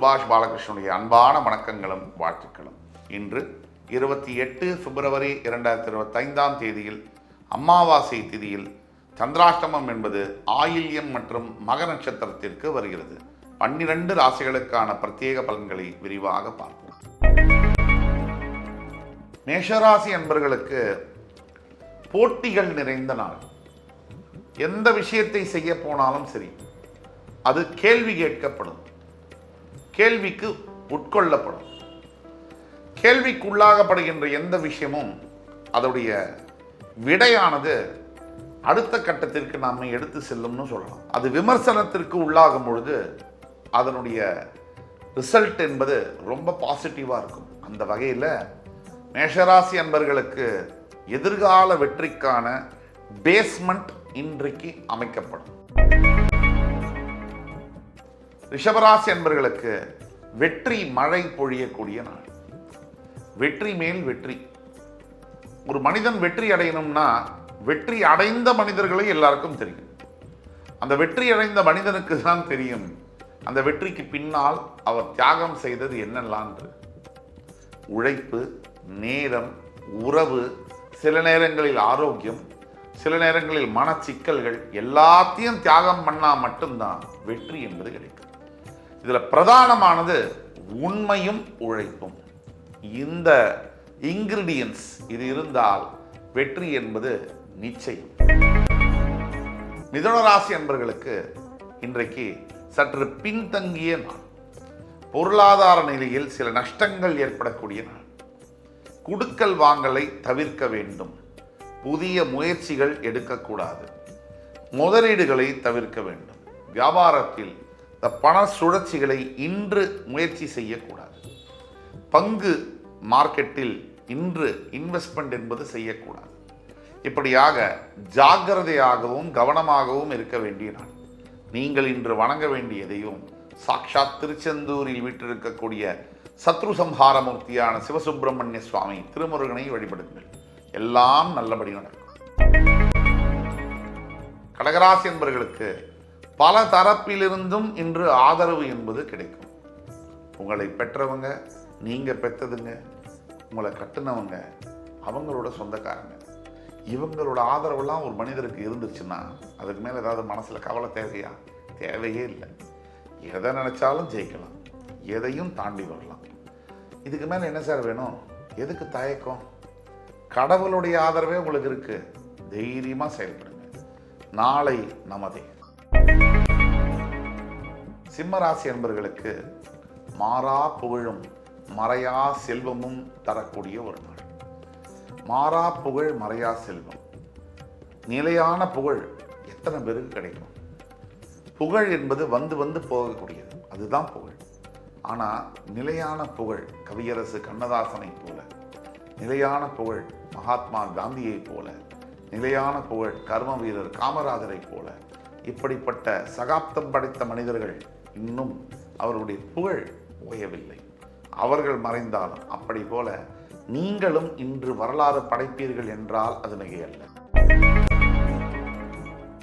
சுபாஷ் பாலகிருஷ்ணனுடைய அன்பான வணக்கங்களும் வாழ்த்துக்களும். இன்று இருபத்தி எட்டு பிப்ரவரி இரண்டாயிரத்தி இருபத்தைந்தாம் தேதியில் அமாவாசை திதியில் சந்திராஷ்டமம் என்பது ஆயில்யம் மற்றும் மக நட்சத்திரத்திற்கு வருகிறது. பன்னிரண்டு ராசிகளுக்கான பிரத்யேக பலன்களை விரிவாக பார்ப்போம். மேஷராசி அன்பர்களுக்கு போட்டிகள் நிறைந்த நாள். எந்த விஷயத்தை செய்ய போனாலும் சரி அது கேள்வி கேட்கப்படும். கேள்விக்கு உட்கொள்ளப்படும். கேள்விக்குள்ளாகப்படுகின்ற எந்த விஷயமும் அதோடைய விடையானது அடுத்த கட்டத்திற்கு நாம் எடுத்து செல்லும்னு சொல்லலாம். அது விமர்சனத்திற்கு உள்ளாகும் பொழுது அதனுடைய ரிசல்ட் என்பது ரொம்ப பாசிட்டிவாக இருக்கும். அந்த வகையில் மேஷராசி அன்பர்களுக்கு எதிர்கால வெற்றிக்கான பேஸ்மெண்ட் இன்றைக்கு அமைக்கப்படும். ரிஷபராசி அன்பர்களுக்கு வெற்றி மழை பொழியக்கூடிய நாள். வெற்றி மேல் வெற்றி. ஒரு மனிதன் வெற்றி அடையணும்னா வெற்றி அடைந்த மனிதர்களை எல்லாருக்கும் தெரியும். அந்த வெற்றி அடைந்த மனிதனுக்கு தான் தெரியும் அந்த வெற்றிக்கு பின்னால் அவர் தியாகம் செய்தது என்னெல்லாம்ன்று உழைப்பு நேரம் உறவு சில நேரங்களில் ஆரோக்கியம் சில நேரங்களில் மனச்சிக்கல்கள் எல்லாத்தையும் தியாகம் பண்ணால் மட்டும்தான் வெற்றி என்பது கிடைக்கும். இதில் பிரதானமானது உண்மையும் உழைப்பும். இந்த இன்கிரீடியன்ஸ் இது இருந்தால் வெற்றி என்பது நிச்சயம். மிதுனராசி அன்பர்களுக்கு இன்றைக்கு சற்று பின்தங்கிய நாள். பொருளாதார நிலையில் சில நஷ்டங்கள் ஏற்படக்கூடிய நாள். குடுக்கல் வாங்கலை தவிர்க்க வேண்டும். புதிய முயற்சிகள் எடுக்கக்கூடாது. முதலீடுகளை தவிர்க்க வேண்டும். வியாபாரத்தில் இந்த பண சுழற்சிகளை இன்று முயற்சி செய்யக்கூடாது. பங்கு மார்க்கெட்டில் இன்று இன்வெஸ்ட்மெண்ட் என்பது செய்யக்கூடாது. இப்படியாக ஜாக்கிரதையாகவும் கவனமாகவும் இருக்க வேண்டிய நாள். நீங்கள் இன்று வணங்க வேண்டியதையும் சாக்ஷாத் திருச்செந்தூரில் வீற்றிருக்கக்கூடிய சத்ரு சம்ஹாரமூர்த்தியான சிவசுப்பிரமணிய சுவாமி திருமுருகனை வழிபடுங்கள். எல்லாம் நல்லபடி நடக்கும். கடகராசி என்பவர்களுக்கு பல தரப்பிலிருந்தும் இன்று ஆதரவு என்பது கிடைக்கும். உங்களை பெற்றவங்க நீங்கள் பெற்றதுங்க உங்களை கட்டுனவங்க அவங்களோட சொந்தக்காரங்க. இவங்களோட ஆதரவுலாம் ஒரு மனிதருக்கு இருந்துச்சுன்னா அதுக்கு மேலே ஏதாவது மனசில் கவலை தேவையா? தேவையே இல்லை. எதை நினச்சாலும் ஜெயிக்கலாம். எதையும் தாண்டி வரலாம். இதுக்கு மேலே என்ன சார் வேணும்? எதுக்கு தயக்கம்? கடவுளுடைய ஆதரவே உங்களுக்கு இருக்குது தைரியமாக செயல்படுங்க. நாளை நமதே. சிம்மராசி என்பர்களுக்கு மாறா புகழும் மறையா செல்வமும் தரக்கூடிய ஒரு நாள். மாறா புகழ் மறையா செல்வம். நிலையான புகழ் எத்தனை பேருக்கு கிடைக்கும்? புகழ் என்பது வந்து வந்து போகக்கூடியது. அதுதான் புகழ். ஆனால் நிலையான புகழ் கவியரசு கண்ணதாசனை போல நிலையான புகழ் மகாத்மா காந்தியைப் போல நிலையான புகழ் கர்ம வீரர் காமராஜரை போல இப்படிப்பட்ட சகாப்தம் படைத்த மனிதர்கள் இன்னும் அவருடைய புகழ் ஓயவில்லை அவர்கள் மறைந்தாலும் அப்படி போல நீங்களும் இன்று வரலாறு படைப்பீர்கள் என்றால் அது மிகையல்ல.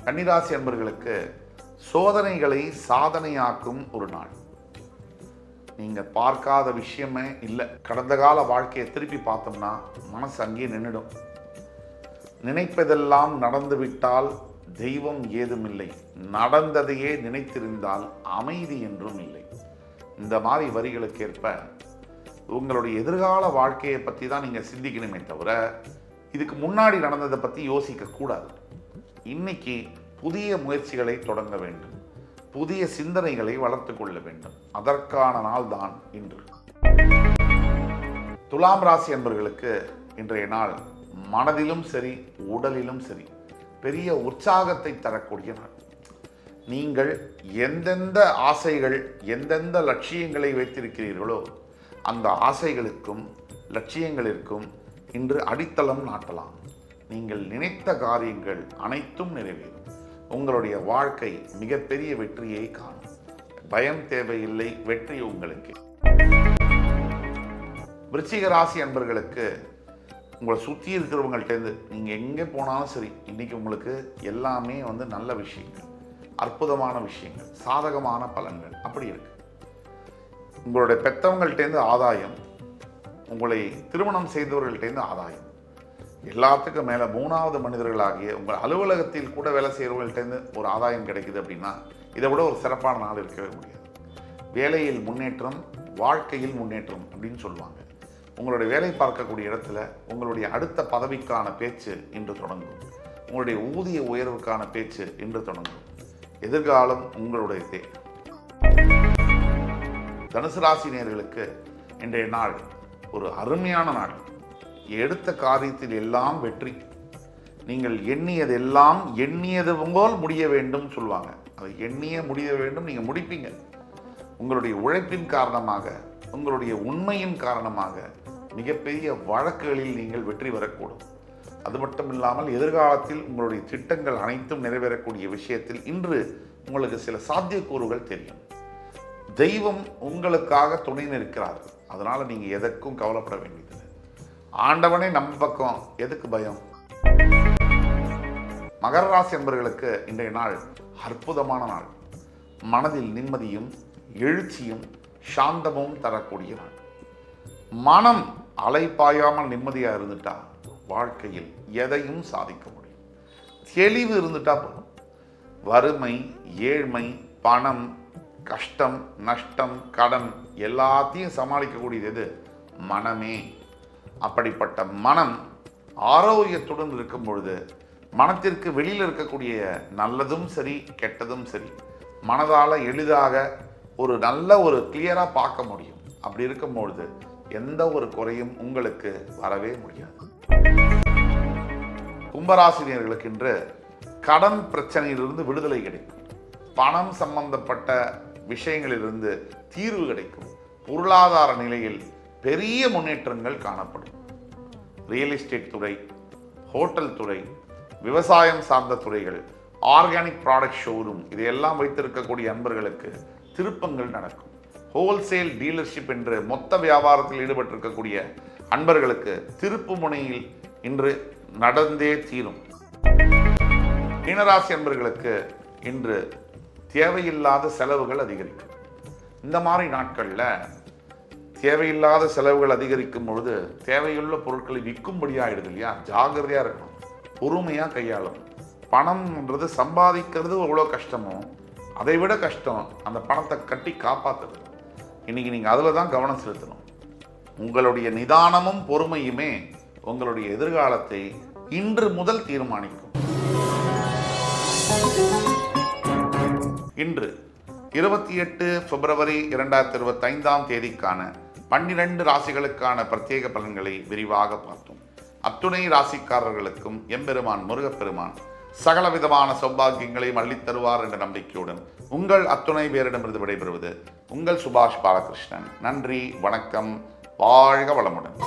கன்னிராசி அன்பர்களுக்கு சோதனைகளை சாதனையாக்கும் ஒரு நாள். நீங்க பார்க்காத விஷயமே இல்லை. கடந்த கால வாழ்க்கையை திருப்பி பார்த்தோம்னா மனசு அங்கேயே நின்றுடும் நினைப்பதெல்லாம் நடந்துவிட்டால் தெய்வம் ஏதுமில்லை. நடந்ததையே நினைத்திருந்தால் அமைதி என்றும் இல்லை. இந்த மாதிரி வரிகளுக்கேற்ப உங்களுடைய எதிர்கால வாழ்க்கையை பற்றி தான் நீங்கள் சிந்திக்கணுமே தவிர இதுக்கு முன்னாடி நடந்ததை பற்றி யோசிக்க கூடாது. இன்னைக்கு புதிய முயற்சிகளை தொடங்க வேண்டும். புதிய சிந்தனைகளை வளர்த்து கொள்ள வேண்டும். அதற்கான நாள் தான் இன்று. துலாம் ராசி என்பர்களுக்கு இன்றைய நாள் மனதிலும் சரி உடலிலும் சரி பெரிய உற்சாகத்தை தரக்கூடிய நாள் நீங்கள் எந்தெந்த ஆசைகள் எந்தெந்த லட்சியங்களை வைத்திருக்கிறீர்களோ அந்த ஆசைகளுக்கும் லட்சியங்களிற்கும் இன்று அடித்தளம் நாட்டலாம். நீங்கள் நினைத்த காரியங்கள் அனைத்தும் நிறைவேறும். உங்களுடைய வாழ்க்கை மிகப்பெரிய வெற்றியை காணும். பயம் தேவையில்லை வெற்றி உங்களுக்கு. விருச்சிக ராசி அன்பர்களுக்கு உங்களை சுற்றி இருக்கிறவங்கள்ட்டேருந்து நீங்கள் எங்கே போனாலும் சரி இன்னைக்கு உங்களுக்கு எல்லாமே வந்து நல்ல விஷயங்கள் அற்புதமான விஷயங்கள் சாதகமான பலன்கள் அப்படி இருக்குது உங்களுடைய பெற்றவங்கள்ட்டேருந்து ஆதாயம் உங்களை திருமணம் செய்தவர்கள்ட்டேருந்து ஆதாயம். எல்லாத்துக்கும் மேலே மூணாவது மனிதர்களாகிய உங்கள் அலுவலகத்தில் கூட வேலை செய்கிறவங்கள்ட்டேருந்து ஒரு ஆதாயம் கிடைக்குது அப்படின்னா இதை விட ஒரு சிறப்பான நாள் இருக்கவே முடியாது. வேலையில் முன்னேற்றம் வாழ்க்கையில் முன்னேற்றம் அப்படின்னு சொல்லுவாங்க. உங்களுடைய வேலை பார்க்கக்கூடிய இடத்துல உங்களுடைய அடுத்த பதவிக்கான பேச்சு இன்று தொடங்கும். உங்களுடைய ஊதிய உயர்வுக்கான பேச்சு இன்று தொடங்கும். எதிர்காலம் உங்களுடையதே. தனுசு ராசி நேர்களுக்கு இன்றைய நாள் ஒரு அருமையான நாள். எடுத்த காரியத்தில் எல்லாம் வெற்றி. நீங்கள் எண்ணியதெல்லாம் எண்ணியது போல் முடிய வேண்டும் சொல்லுவாங்க. அது எண்ணிய முடிய வேண்டும் நீங்கள் முடிப்பீங்க. உங்களுடைய உழைப்பின் காரணமாக உங்களுடைய உண்மையின் காரணமாக மிகப்பெரிய வழக்குகளில் நீங்கள் வெற்றி பெறக்கூடும். அது மட்டும் இல்லாமல் எதிர்காலத்தில் உங்களுடைய திட்டங்கள் அனைத்தும் நிறைவேறக்கூடிய விஷயத்தில் இன்று உங்களுக்கு சில சாத்தியக்கூறுகள் தெரியும். தெய்வம் உங்களுக்காக துணை நிற்கிறார் அதனால நீங்கள் எதற்கும் கவலைப்பட வேண்டியது ஆண்டவனே நம்ம பக்கம் எதுக்கு பயம்? மகர ராசி என்பவர்களுக்கு இன்றைய நாள் அற்புதமான நாள். மனதில் நிம்மதியும் எழுச்சியும் சாந்தமும் தரக்கூடிய நாள். மனம் அலைப்பாயாமல் நிம்மதியாக இருந்துட்டா வாழ்க்கையில் எதையும் சாதிக்க முடியும். தெளிவு இருந்துட்டா போதும். வறுமை ஏழ்மை பணம் கஷ்டம் நஷ்டம் கடன் எல்லாத்தையும் சமாளிக்கக்கூடியது எது? மனமே. அப்படிப்பட்ட மனம் ஆரோக்கியத்துடன் இருக்கும் பொழுது மனத்திற்கு வெளியில் இருக்கக்கூடிய நல்லதும் சரி கெட்டதும் சரி மனதால் எளிதாக ஒரு நல்ல ஒரு கிளியராக பார்க்க முடியும். அப்படி இருக்கும் பொழுது எந்த ஒரு குறையும் உங்களுக்கு வரவே முடியாது. கும்பராசினியர்களுக்கு இன்று கடன் பிரச்சனையிலிருந்து விடுதலை கிடைக்கும். பணம் சம்பந்தப்பட்ட விஷயங்களிலிருந்து தீர்வு கிடைக்கும். பொருளாதார நிலையில் பெரிய முன்னேற்றங்கள் காணப்படும். ரியல் எஸ்டேட் துறை ஹோட்டல் துறை விவசாயம் சார்ந்த துறைகள் ஆர்கானிக் ப்ராடக்ட் ஷோரூம் இதையெல்லாம் வைத்திருக்கக்கூடிய அன்பர்களுக்கு திருப்பங்கள் நடக்கும். ஹோல்சேல் டீலர்ஷிப் என்று மொத்த வியாபாரத்தில் ஈடுபட்டிருக்கக்கூடிய அன்பர்களுக்கு திருப்பு முனையில் இன்று நடந்தே தீரும். மீனராசி அன்பர்களுக்கு இன்று தேவையில்லாத செலவுகள் அதிகரிக்கும். இந்த மாதிரி நாட்களில் தேவையில்லாத செலவுகள் அதிகரிக்கும் பொழுது தேவையுள்ள பொருட்களை விற்கும்படியாகிடுது இல்லையா? ஜாகிரதையாக இருக்கணும். பொறுமையாக கையாளணும். பணம்ன்றது சம்பாதிக்கிறது எவ்வளோ கஷ்டமோ அதை விட கஷ்டம் அந்த பணத்தை கட்டி காப்பாற்றுறது இன்னைக்கு நீங்கள் அதில் தான் கவனம் செலுத்தணும். உங்களுடைய நிதானமும் பொறுமையுமே உங்களுடைய எதிர்காலத்தை இன்று முதல் தீர்மானிக்கும். இன்று இருபத்தி எட்டு பிப்ரவரி இரண்டாயிரத்தி இருபத்தைந்தாம் தேதிக்கான பன்னிரண்டு ராசிகளுக்கான பிரத்யேக பலன்களை விரிவாக பார்த்தோம். அத்துணை ராசிக்காரர்களுக்கும் எம்பெருமான் முருகப்பெருமான் சகலவிதமான சௌபாகியங்களையும் அள்ளித்தருவார் என்ற நம்பிக்கையுடன் உங்கள் அத்துணை பேரிடமிருந்து விடைபெறுவது உங்கள் சுபாஷ் பாலகிருஷ்ணன். நன்றி வணக்கம் வாழ்க வளமுடன்.